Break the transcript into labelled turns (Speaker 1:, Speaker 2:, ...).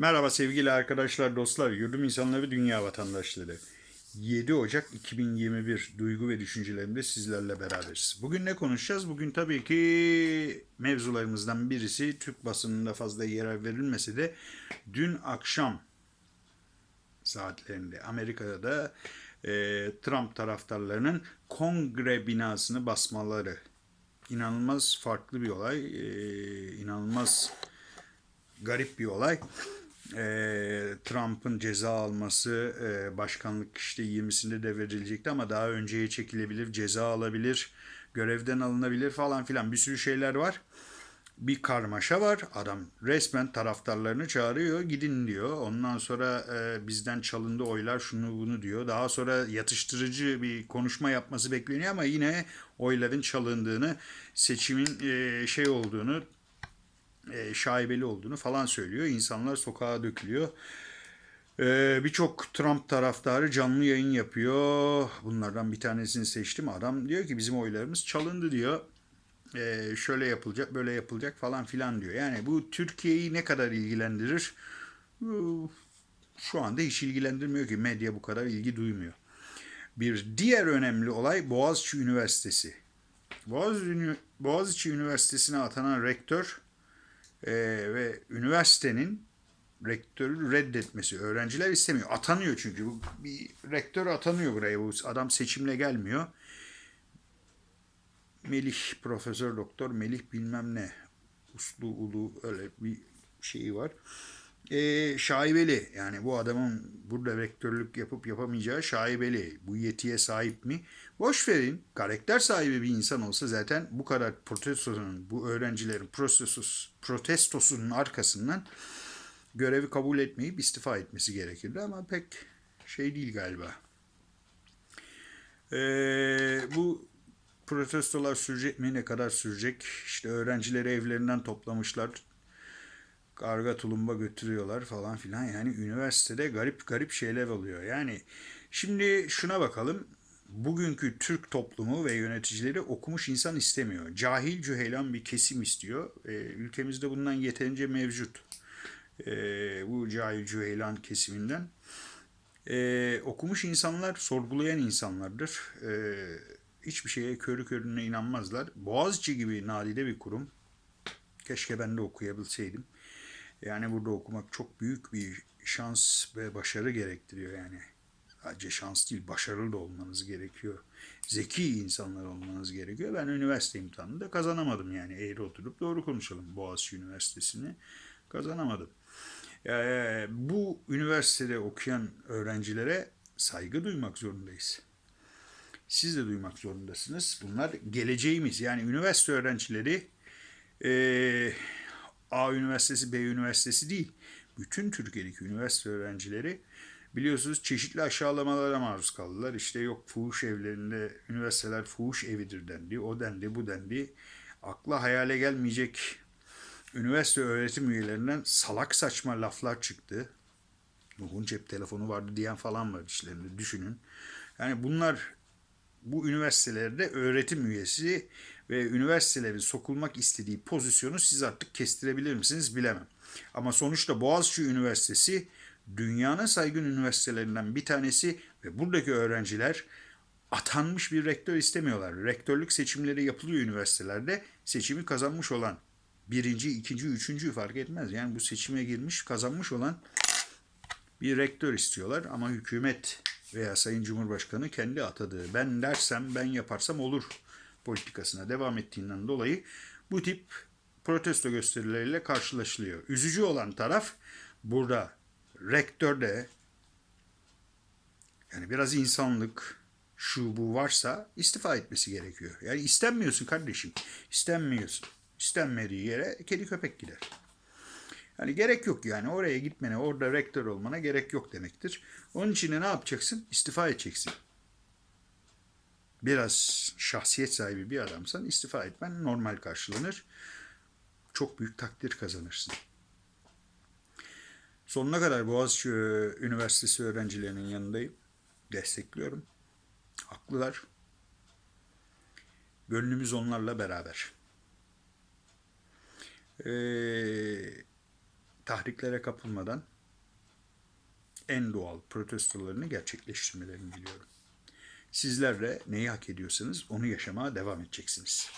Speaker 1: Merhaba sevgili arkadaşlar, dostlar, yurdum insanları, dünya vatandaşları. 7 Ocak 2021 duygu ve düşüncelerimde sizlerle beraberiz. Bugün ne konuşacağız? Bugün tabii ki mevzularımızdan birisi Türk basınında fazla yer verilmese de dün akşam saatlerinde Amerika'da da e, Trump taraftarlarının kongre binasını basmaları. İnanılmaz farklı bir olay, e, inanılmaz garip bir olay. E, Trump'ın ceza alması e, başkanlık işte 20'sinde de verilecekti ama daha önceye çekilebilir, ceza alabilir, görevden alınabilir falan filan bir sürü şeyler var. Bir karmaşa var. Adam resmen taraftarlarını çağırıyor, gidin diyor. Ondan sonra e, bizden çalındı oylar şunu bunu diyor. Daha sonra yatıştırıcı bir konuşma yapması bekleniyor ama yine oyların çalındığını, seçimin e, şey olduğunu, e, şaibeli olduğunu falan söylüyor. İnsanlar sokağa dökülüyor. E, Birçok Trump taraftarı canlı yayın yapıyor. Bunlardan bir tanesini seçtim. Adam diyor ki bizim oylarımız çalındı diyor. E, şöyle yapılacak, böyle yapılacak falan filan diyor. Yani bu Türkiye'yi ne kadar ilgilendirir? Şu anda hiç ilgilendirmiyor ki. Medya bu kadar ilgi duymuyor. Bir diğer önemli olay Boğaziçi Üniversitesi. Boğaziçi Üniversitesi'ne atanan rektör e, ve üniversitenin rektörü reddetmesi. Öğrenciler istemiyor. Atanıyor çünkü. Bu bir rektör atanıyor buraya. Bu adam seçimle gelmiyor. Melih Profesör Doktor Melih bilmem ne. Uslu ulu öyle bir şeyi var. E, şaibeli yani bu adamın burada rektörlük yapıp yapamayacağı şaibeli. Bu yetiye sahip mi? Boş verin. Karakter sahibi bir insan olsa zaten bu kadar protestosunun, bu öğrencilerin protestosus, protestosunun arkasından görevi kabul etmeyip istifa etmesi gerekirdi ama pek şey değil galiba. Ee, bu protestolar sürecek mi? Ne kadar sürecek? İşte öğrencileri evlerinden toplamışlar. Karga tulumba götürüyorlar falan filan. Yani üniversitede garip garip şeyler oluyor. Yani şimdi şuna bakalım. Bugünkü Türk toplumu ve yöneticileri okumuş insan istemiyor. Cahil cüheylan bir kesim istiyor. Ee, ülkemizde bundan yeterince mevcut. Ee, bu cahil cüheylan kesiminden. Ee, okumuş insanlar sorgulayan insanlardır. Ee, hiçbir şeye körü körüne inanmazlar. Boğaziçi gibi nadide bir kurum. Keşke ben de okuyabilseydim. Yani burada okumak çok büyük bir şans ve başarı gerektiriyor yani. Sadece şans değil, başarılı da olmanız gerekiyor. Zeki insanlar olmanız gerekiyor. Ben üniversite imtihanını da kazanamadım yani. Eğri oturup doğru konuşalım Boğaziçi Üniversitesi'ni kazanamadım. Ee, bu üniversitede okuyan öğrencilere saygı duymak zorundayız. Siz de duymak zorundasınız. Bunlar geleceğimiz. Yani üniversite öğrencileri e, A üniversitesi, B üniversitesi değil. Bütün Türkiye'deki üniversite öğrencileri biliyorsunuz çeşitli aşağılamalara maruz kaldılar. İşte yok fuhuş evlerinde üniversiteler fuhuş evidir dendi. O dendi, bu dendi. Akla hayale gelmeyecek üniversite öğretim üyelerinden salak saçma laflar çıktı. Nuh'un cep telefonu vardı diyen falan var işlerinde düşünün. Yani bunlar bu üniversitelerde öğretim üyesi ve üniversitelerin sokulmak istediği pozisyonu siz artık kestirebilir misiniz bilemem. Ama sonuçta Boğaziçi Üniversitesi dünyanın saygın üniversitelerinden bir tanesi ve buradaki öğrenciler atanmış bir rektör istemiyorlar. Rektörlük seçimleri yapılıyor üniversitelerde. Seçimi kazanmış olan birinci, ikinci, üçüncü fark etmez. Yani bu seçime girmiş, kazanmış olan bir rektör istiyorlar ama hükümet veya Sayın Cumhurbaşkanı kendi atadığı ben dersem ben yaparsam olur politikasına devam ettiğinden dolayı bu tip protesto gösterileriyle karşılaşılıyor. Üzücü olan taraf burada rektör de yani biraz insanlık şu bu varsa istifa etmesi gerekiyor. Yani istenmiyorsun kardeşim. İstenmiyorsun. İstenmediği yere kedi köpek gider. Yani gerek yok yani oraya gitmene, orada rektör olmana gerek yok demektir. Onun için ne yapacaksın? İstifa edeceksin. Biraz şahsiyet sahibi bir adamsan istifa etmen normal karşılanır. Çok büyük takdir kazanırsın. Sonuna kadar Boğaziçi Üniversitesi öğrencilerinin yanındayım. Destekliyorum. Haklılar. Gönlümüz onlarla beraber. Ee, tahriklere kapılmadan en doğal protestolarını gerçekleştirmelerini diliyorum. Sizler de neyi hak ediyorsanız onu yaşamaya devam edeceksiniz.